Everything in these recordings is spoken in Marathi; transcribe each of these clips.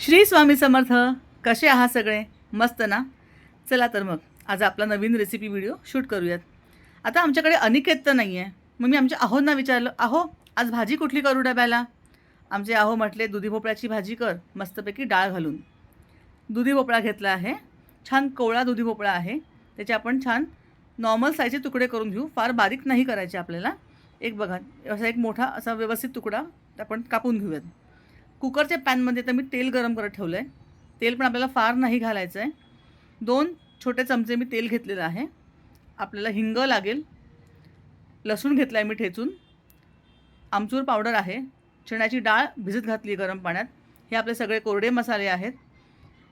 श्री स्वामी समर्थ कसे आहात सगळे? मस्त ना? चला तर मग आज आपला नवीन रेसिपी व्हिडिओ शूट करूयात. आता आमच्याकडे अनिकेत तर नाही आहे मग मी आमच्या अहोंना विचारलं अहो आज भाजी कुठली करू डब्याला? आमचे अहो म्हटले दुधी भोपळ्याची भाजी कर मस्तपैकी डाळ घालून. दुधी भोपळा घेतला आहे. छान कोवळा दुधी भोपळा आहे. त्याचे आपण छान नॉर्मल साईजचे तुकडे करून घेऊ. फार बारीक नाही करायचे आपल्याला. एक बघा असा एक मोठा असा व्यवस्थित तुकडा आपण कापून घेऊयात. कुकरच्या पॅनमध्ये तर मी तेल गरम करत ठेवलं आहे तेल पण आपल्याला फार नाही घालायचं आहे दोन छोटे चमचे मी तेल घेतलेलं आहे. आपल्याला हिंग लागेल. लसूण घेतला आहे मी ठेचून. आमचूर पावडर आहे. चण्याची डाळ भिजत घातली गरम पाण्यात. हे आपले सगळे कोरडे मसाले आहेत.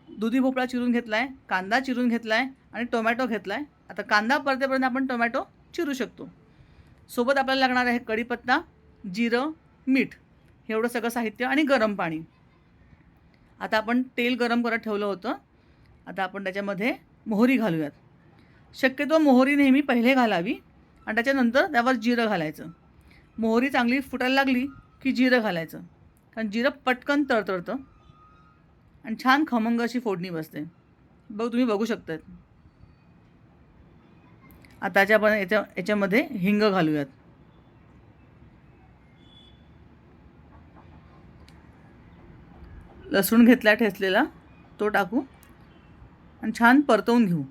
दुधी भोपळा चिरून घेतला आहे कांदा चिरून घेतला आहे आणि टोमॅटो घेतला आहे आता कांदा परतेपर्यंत आपण टोमॅटो चिरू शकतो. सोबत आपल्याला लागणार आहे कढीपत्ता जिरं मीठ. एवढं सगळं साहित्य आणि गरम पाणी. आता आपण तेल गरम करत ठेवलं होतं. आता आपण त्याच्यामध्ये मोहरी घालूयात. शक्यतो मोहरी नेहमी पहिले घालावी आणि त्याच्यानंतर त्यावर जिरं घालायचं. मोहरी चांगली फुटायला लागली की जिरं घालायचं. कारण जिरं पटकन तळतळतं आणि छान खमंग अशी फोडणी बसते. बघ तुम्ही बघू शकतात आता आपण याच्या याच्यामध्ये हिंग घालूयात. लसूण घेतला ठेचलेला. तो टाकू. आणि छान परतवून घेऊ.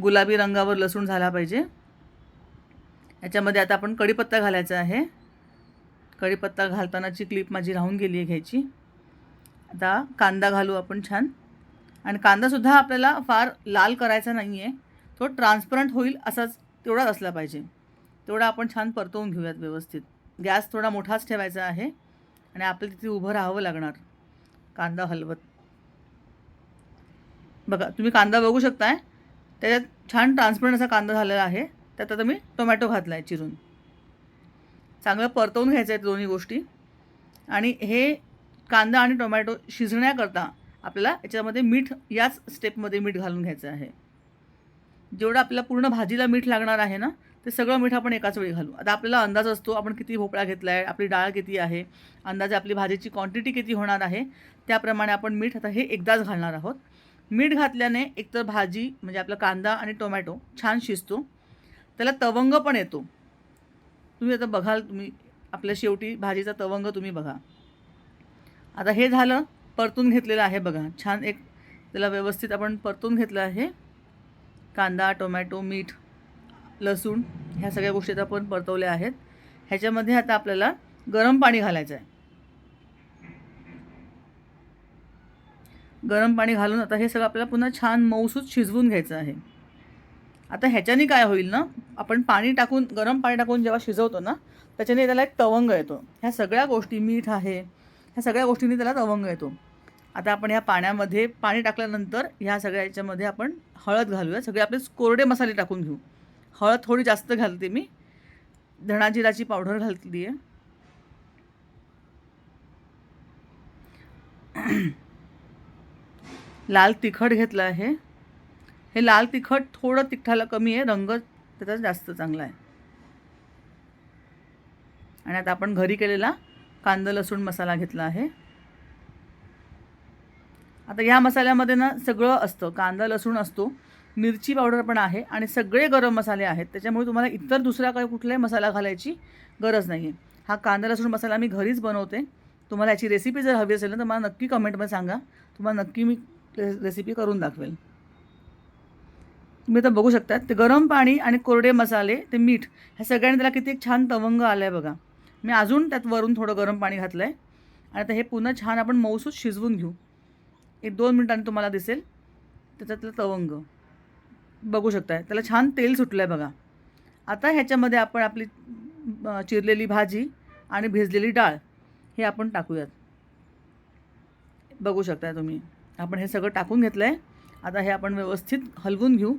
गुलाबी रंगावर लसूण झाला पाहिजे. याच्यामध्ये आता आपण कढीपत्ता घालायचा आहे. कढीपत्ता घालतानाची क्लिप माझी राहून गेली आहे घ्यायची. आता कांदा घालू आपण छान. आणि कांदासुद्धा आपल्याला फार लाल करायचा नाही आहे तो ट्रान्सपरंट होईल असाच तेवढाच असला पाहिजे. तेवढा आपण छान परतवून घेऊयात व्यवस्थित. गॅस थोडा मोठाच ठेवायचा आहे. आणि आपल्याला तिथे उभं राहावं लागणार. कांदा हलवत. बघा तुम्ही कांदा बघू शकताय. त्याच्यात छान ट्रान्सपरंट असा कांदा झालेला आहे. त्यात आता मी टोमॅटो घातला आहे चिरून. चांगलं परतवून घ्यायचं आहे दोन्ही गोष्टी. आणि हे कांदा आणि टोमॅटो शिजण्याकरता आपल्याला याच्यामध्ये मीठ याच स्टेपमध्ये मीठ घालून घ्यायचं आहे. जेवढं आपल्याला पूर्ण भाजीला मीठ लागणार आहे ना ते सगळं मीठ आपण एकाच वेळी घालू. आता आपल्याला अंदाज असतो आपण किती भोपळा घेतला आहे आपली डाळ किती आहे अंदाजे आपली भाजीची क्वांटिटी किती होणार आहे त्याप्रमाणे आपण मीठ आता हे एकदाच घालणार आहोत. मीठ घातल्याने एकतर भाजी म्हणजे आपला कांदा आणि टोमॅटो छान शिजतो. त्याला तवंग पण येतो. तुम्ही आता बघाल तुम्ही आपल्या शेवटी भाजीचा तवंग तुम्ही बघा. आता हे झालं परतून घेतलेलं आहे बघा. छान एक त्याला व्यवस्थित आपण परतून घेतलं आहे. कांदा टोमॅटो मीठ लसूण ह्या सगळ्या गोष्टी आता आपण परतवल्या आहेत. ह्याच्यामध्ये आता आपल्याला गरम पाणी घालायचं आहे गरम पाणी घालून आता हे सगळं आपल्याला पुन्हा छान मऊसूत शिजवून घ्यायचं आहे. आता ह्याच्याने काय होईल ना आपण पाणी टाकून गरम पाणी टाकून जेव्हा शिजवतो ना त्याच्याने त्याला एक तवंग येतो. ह्या सगळ्या गोष्टी मीठ आहे ह्या सगळ्या गोष्टींनी त्याला तवंग येतो. आता आपण ह्या पाण्यामध्ये पाणी टाकल्यानंतर ह्या सगळ्या याच्यामध्ये आपण हळद घालूया. सगळे आपले कोरडे मसाले टाकून घेऊ. हळद थोडी जास्त घालते मी. धणाजिराची पावडर घातली आहे. लाल तिखट घेतलं आहे. हे लाल तिखट थोडं तिखटाला कमी आहे. रंग त्याचा जास्त चांगला आहे. आणि आता आपण घरी केलेला कांदा लसूण मसाला घेतला आहे. आता ह्या मसाल्यामध्ये ना सगळं असतं. कांदा लसूण असतो. मिरची पावडर पण आहे आणि सगळे गरम मसाले आहेत. त्याच्यामुळे तुम्हाला इतर दुसरा काय कुठलाही मसाला घालायची गरज नाही आहे हा कांदा लसूण मसाला मी घरीच बनवते. तुम्हाला याची रेसिपी जर हवी असेल ना तर मला नक्की कमेंटमध्ये सांगा. तुम्हाला नक्की मी रेसिपी करून दाखवेल. तुम्ही आता बघू शकता ते गरम पाणी आणि कोरडे मसाले ते मीठ ह्या सगळ्यांनी त्याला किती एक छान तवंग आला आहे बघा. मी अजून त्यात वरून थोडं गरम पाणी घातलं आहे आणि आता हे पुन्हा छान आपण मऊसूत शिजवून घेऊ. एक दोन मिनिटांनी तुम्हाला दिसेल त्याच्यातलं तवंग. बघू शकताय. त्याला छान तेल सुटलं आहे बघा. आता ह्याच्यामध्ये आपण आपली चिरलेली भाजी आणि भिजलेली डाळ हे आपण टाकूयात. बघू शकताय तुम्ही. आपण हे सगळं टाकून घेतलं आहे आता हे आपण व्यवस्थित हलवून घेऊ.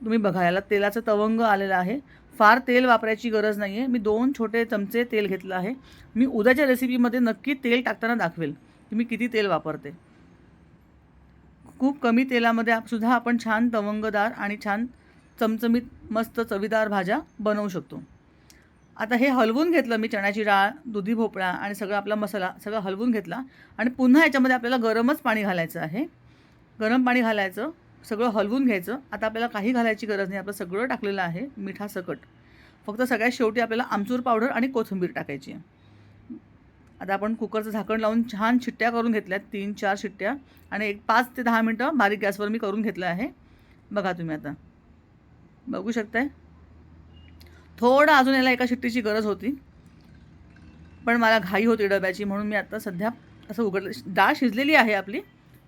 तुम्ही बघा याला तेलाचं तवंग आलेलं आहे. फार तेल वापरायची गरज नाही आहे मी दोन छोटे चमचे तेल घेतलं आहे. मी उद्याच्या रेसिपीमध्ये नक्की तेल टाकताना दाखवेल की मी किती तेल वापरते. खूप कमी तेलामध्ये सुद्धा आपण छान तवंगदार आणि छान चमचमीत मस्त चवीदार भाज्या बनवू शकतो. आता हे हलवून घेतलं मी चण्याची डाळ दुधी भोपळा आणि सगळा आपला मसाला सगळं हलवून घेतला आणि पुन्हा याच्यामध्ये आपल्याला गरमच पाणी घालायचं आहे. गरम पाणी घालायचं सगळं हलवून घ्यायचं. आता आपल्याला काही घालायची गरज नाही आपलं सगळं टाकलेलं आहे मिठासकट. फक्त सगळ्यात शेवटी आपल्याला आमचूर पावडर आणि कोथिंबीर टाकायची आहे. आता आपण कुकरचं झाकण लावून छान शिट्ट्या करून घेतल्यात तीन चार शिट्ट्या. आणि एक पाच ते दहा मिनटं बारीक गॅसवर मी करून घेतलं आहे. बघा तुम्ही आता. बघू शकताय? थोडं अजून याला एका शिट्टीची गरज होती. पण मला घाई होती डब्याची म्हणून मी आता सध्या असं उघडलं डाळ शिजलेली आहे आपली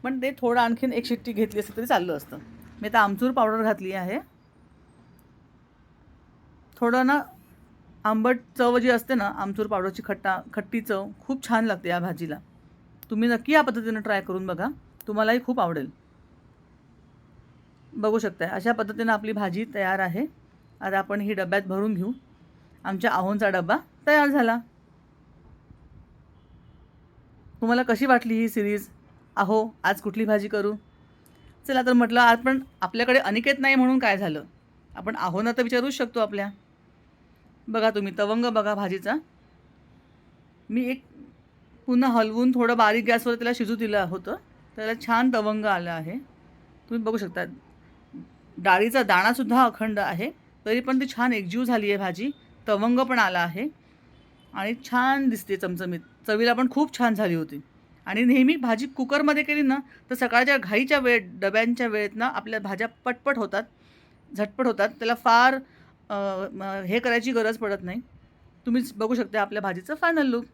पण ते थोडं आणखीन एक शिट्टी घेतली असं तरी चाललं असतं. मी आता आमचूर पावडर घातली आहे. थोडं ना आंबट चव जी असते ना आमचूर पावडरची खट्टा खट्टी चव खूप छान लागते या भाजीला. तुम्ही नक्की या पद्धतीनं ट्राय करून बघा. तुम्हालाही खूप आवडेल. बघू शकताय. अशा पद्धतीनं आपली भाजी तयार आहे. आता आपण ही डब्यात भरून घेऊ. आमच्या आहोंचा डबा तयार झाला. तुम्हाला कशी वाटली ही सिरीज आहो आज कुठली भाजी करू? चला तर म्हटलं आज पण आपल्याकडे अनिकेत नाही म्हणून काय झालं? आपण आहोंना तर विचारूच शकतो आपल्या. बघा तुम्ही तवंग बघा भाजीचा. मी एक पुन्हा हलवून थोडं बारीक गॅसवर त्याला शिजू दिलं होतं. त्याला छान तवंग आलं आहे. तुम्ही बघू शकता डाळीचा दाणासुद्धा अखंड आहे. तरी पण ती छान एकजीव झाली आहे भाजी. तवंग पण आला आहे. आणि छान दिसते चमचमीत. चवीला पण खूप छान झाली होती. आणि नेहमी भाजी कुकरमध्ये केली ना तर सकाळच्या घाईच्या वेळ डब्यांच्या वेळेत ना आपल्या भाज्या पटपट होतात झटपट होतात. त्याला फार हे करायची गरज पडत नाही. तुम्ही बघू शकता आपल्या भाजीचं फायनल लुक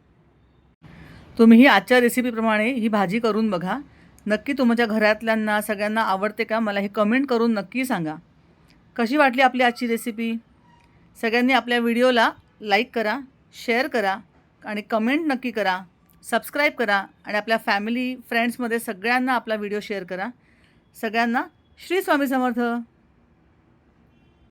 तुम्ही ही आजच्या रेसिपीप्रमाणे ही भाजी करून बघा. नक्की तुमच्या घरातल्यांना सगळ्यांना आवडते का? मला हे कमेंट करून नक्की सांगा. कशी वाटली आपली आजची रेसिपी सगळ्यांनी आपल्या व्हिडिओला लाईक करा शेअर करा आणि कमेंट नक्की करा. सबस्क्राईब करा आणि आपल्या फॅमिली फ्रेंड्समध्ये सगळ्यांना आपला व्हिडिओ शेअर करा. सगळ्यांना श्री स्वामी समर्थ.